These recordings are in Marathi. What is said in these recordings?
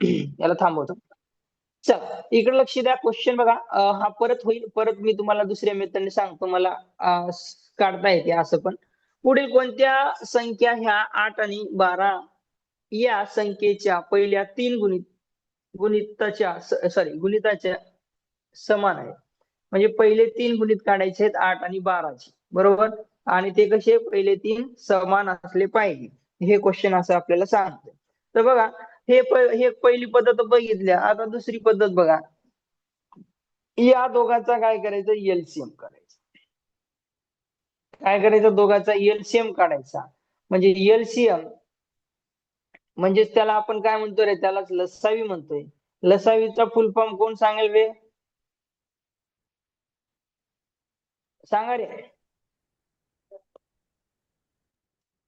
याला थांबवतो. चल इकडे लक्ष द्या. क्वेश्चन बघा. हा परत होईल परत मी तुम्हाला दुसऱ्या मित्रांनी सांगतो. मला काढता येते असं पण. पुढील कोणत्या संख्या ह्या आठ आणि बारा? या संख्येच्या पहिल्या तीन गुणित गुणिताच्या सॉरी गुणिताच्या समान आहे म्हणजे पहिले तीन गुणित काढायचे आहेत आठ आणि बाराचे. बरोबर? आणि ते कसे? पहिले तीन समान असले पाहिजे. हे क्वेश्चन असं आपल्याला सांगते तर बघा हे हे पहिली पद्धत बघितल्या आता दुसरी पद्धत बघा. या दोघांचा काय करायचं? एलसीएम करायचं. काय करायचं? दोघांचा एलसीएम काढायचा. म्हणजे एलसीएम म्हणजेच त्याला आपण काय म्हणतो रे? त्यालाच लसावी म्हणतोय. लसावीचा फुल फॉर्म कोण सांगेल वे सांगा रे.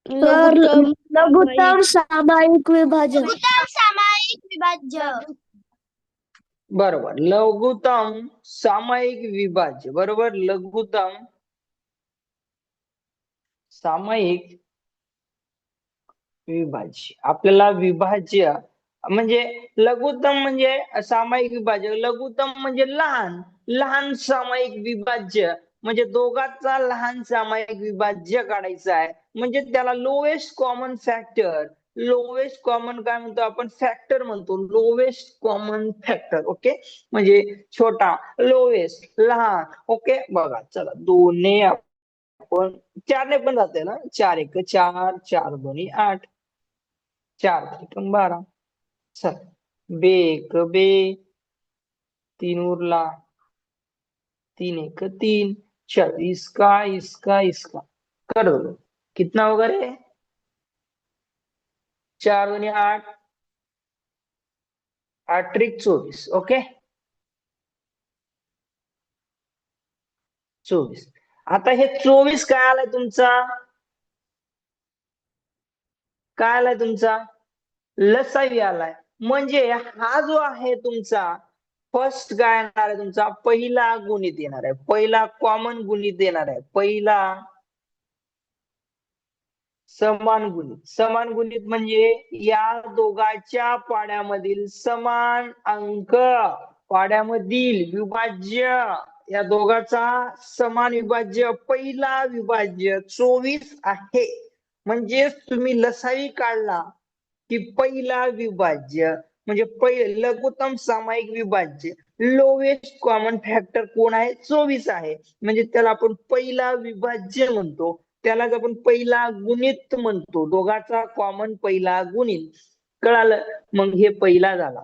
लघुत्तम सामायिक विभाजन. विभाज्य. बरोबर. लघुतम सामायिक विभाज्य. बरोबर? लघुतम सामायिक विभाज्य. आपल्याला विभाज्य म्हणजे लघुतम म्हणजे सामायिक विभाज्य. लघुतम म्हणजे लहान. लहान सामायिक विभाज्य म्हणजे दोघांचा लहान सामायिक विभाज्य काढायचा आहे. म्हणजे त्याला lowest common factor lowest common काय म्हणतो आपण? फॅक्टर म्हणतो. लोवेस्ट कॉमन फॅक्टर ओके म्हणजे छोटा लोवेस्ट लहान ओके बघा चला दोन्ही आपण चारने पण जाते ना? चार एक चार चार दोन्ही आठ. चार त्रिकम बारा. चल बे एक बे. तीन उरला. तीन एक तीन. चल इसका इसका इसका. कर दो कितना वगैरे? चार दोन्ही आठ. आठ त्रिक चोवीस ओके? चोवीस. आता हे चोवीस काय आलाय तुमचा? काय आलाय तुमचा? लसावी आलाय. म्हणजे हा जो आहे तुमचा फर्स्ट काय येणार आहे तुमचा? पहिला गुणित येणार आहे. पहिला कॉमन गुणित येणार आहे. पहिला समान गुणित समान गुणित म्हणजे या दोघाच्या पाड्यामधील समान अंक पाड्यामधील विभाज्य. या दोघांचा समान विभाज्य पहिला विभाज्य चोवीस आहे. म्हणजे तुम्ही लसावी काढला की पहिला विभाज्य म्हणजे पहिले लघुतम सामायिक विभाज्य लोवेस्ट कॉमन फॅक्टर कोण आहे? चोवीस आहे. म्हणजे त्याला आपण पहिला विभाज्य म्हणतो. त्यालाच आपण पहिला गुणित म्हणतो. दोघाचा कॉमन पहिला गुणित. कळालं? मग हे पहिला झाला.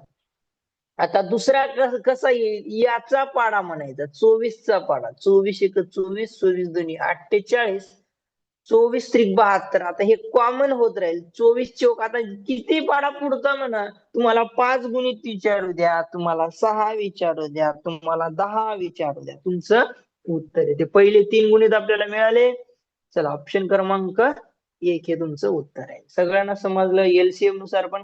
आता दुसरा कस- कसा येईल याचा पाडा म्हणायचा. चोवीसचा पाडा. चोवीस एक चोवीस चोवीस दोन्ही अठ्ठेचाळीस चोवीस त्रिक बहात्तर. आता हे कॉमन होत राहील. चोवीस चौक. आता किती पाडा पुढचा म्हणा? तुम्हाला पाच गुणित विचारू द्या. तुम्हाला सहा विचारू द्या. तुम्हाला दहा विचारू द्या. तुमचं उत्तर येते. पहिले तीन गुणित आपल्याला मिळाले. चला ऑप्शन क्रमांक एक हे तुमचं उत्तर आहे. सगळ्यांना समजलं एलसीएमनुसार पण